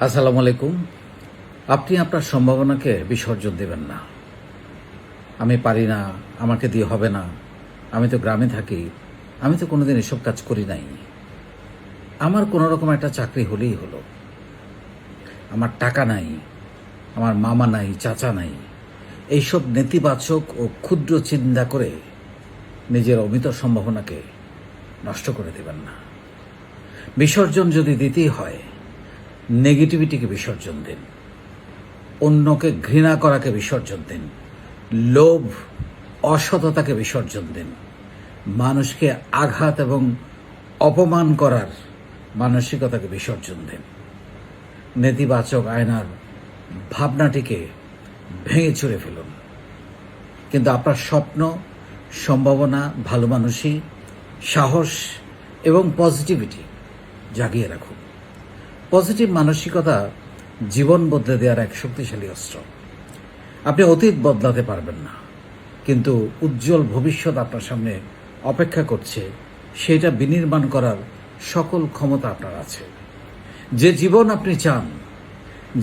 আসসালামু আলাইকুম। আপনি আপনার সম্ভাবনাকে বিসর্জন দেবেন না। আমি পারি না, আমাকে দিয়ে হবে না। আমি তো গ্রামে থাকি, আমি তো কোনোদিন এসব কাজ করি নাই। আমার কোনো রকম একটা চাকরি হলেই হলো। আমার টাকা নাই, আমার মামা নাই, চাচা নাই। এইসব নেতিবাচক ও ক্ষুদ্র চিন্তা করে নিজের অমিত সম্ভাবনাকে নষ্ট করে দেবেন না। বিসর্জন যদি দিতেই হয় নেগেটিভিটিকে বিসর্জন দিন। অন্যকে ঘৃণা করাকে বিসর্জন দিন। লোভ, অসততাকে বিসর্জন দিন। মানুষকে আঘাত এবং অপমান করার মানসিকতাকে বিসর্জন দিন। নেতিবাচক আয়নার ভাবনাটিকে ভেঙে চুরে ফেলুন। কিন্তু আপনার স্বপ্ন, সম্ভাবনা ভালো মানুষই সাহস এবং পজিটিভিটি জাগিয়ে রাখুন। পজিটিভ মানসিকতা জীবন বদলে দেওয়ার এক শক্তিশালী অস্ত্র। আপনি অতীত বদলাতে পারবেন না, কিন্তু উজ্জ্বল ভবিষ্যৎ আপনার সামনে অপেক্ষা করছে, সেটা বিনির্মাণ করার সকল ক্ষমতা আপনার আছে। যে জীবন আপনি চান,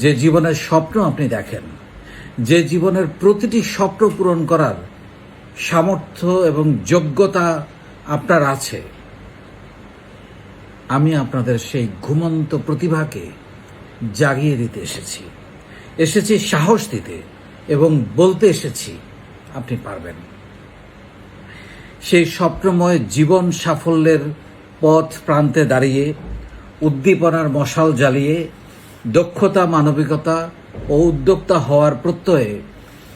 যে জীবনের স্বপ্ন আপনি দেখেন, যে জীবনের প্রতিটি স্বপ্ন পূরণ করার সামর্থ্য এবং যোগ্যতা আপনার আছে আমি আপনাদের সেই ঘুমন্ত প্রতিভাকে জাগিয়ে দিতে এসেছি। এসেছি সাহস দিতে এবং বলতে এসেছি, আপনি পারবেন। সেই স্বপ্নময় জীবন সাফল্যের পথ প্রান্তে দাঁড়িয়ে, উদ্দীপনার মশাল জ্বালিয়ে, দক্ষতা, মানবিকতা ও উদ্যোক্তা হওয়ার প্রত্যয়ে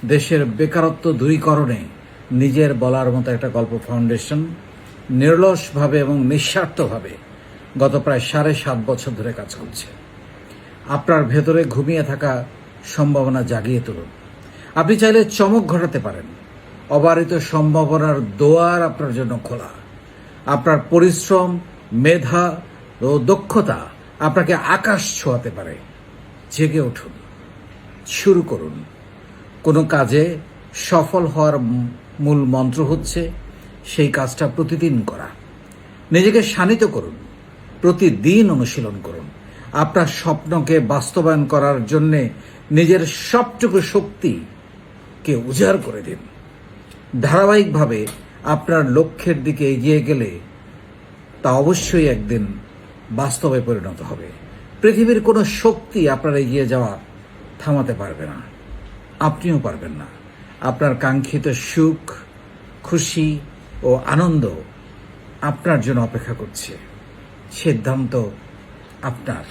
দেশের বেকারত্ব দূরীকরণে নিজের বলার মতো একটা গল্প ফাউন্ডেশন নির্লসভাবে এবং নিঃস্বার্থভাবে গত প্রায় সাড়ে সাত বছর ধরে কাজ করছে। আপনার ভেতরে ঘুমিয়ে থাকা সম্ভাবনা জাগিয়ে তুলুন। আপনি চাইলে চমক ঘটাতে পারেন। অবারিত সম্ভাবনার দোয়ার আপনার জন্য খোলা। আপনার পরিশ্রম, মেধা ও দক্ষতা আপনাকে আকাশ ছোঁয়াতে পারে। জেগে উঠুন। শুরু করুন। কোনো কাজে সফল হওয়ার মূল মন্ত্র হচ্ছে, সেই কাজটা প্রতিদিন করা। নিজেকে শানিত করুন। প্রতিদিন অনুশীলন করুন। আপনার স্বপ্নকে বাস্তবায়ন করার জন্যে নিজের সবটুকু শক্তিকে উজাড় করে দিন। ধারাবাহিকভাবে আপনার লক্ষ্যের দিকে এগিয়ে গেলে তা অবশ্যই একদিন বাস্তবে পরিণত হবে। পৃথিবীর কোনো শক্তি আপনার এগিয়ে যাওয়া থামাতে পারবে না। আপনিও পারবেন না। আপনার কাঙ্ক্ষিত সুখ, খুশি ও আনন্দ আপনার জন্য অপেক্ষা করছে। সিদ্ধান্ত আপনার।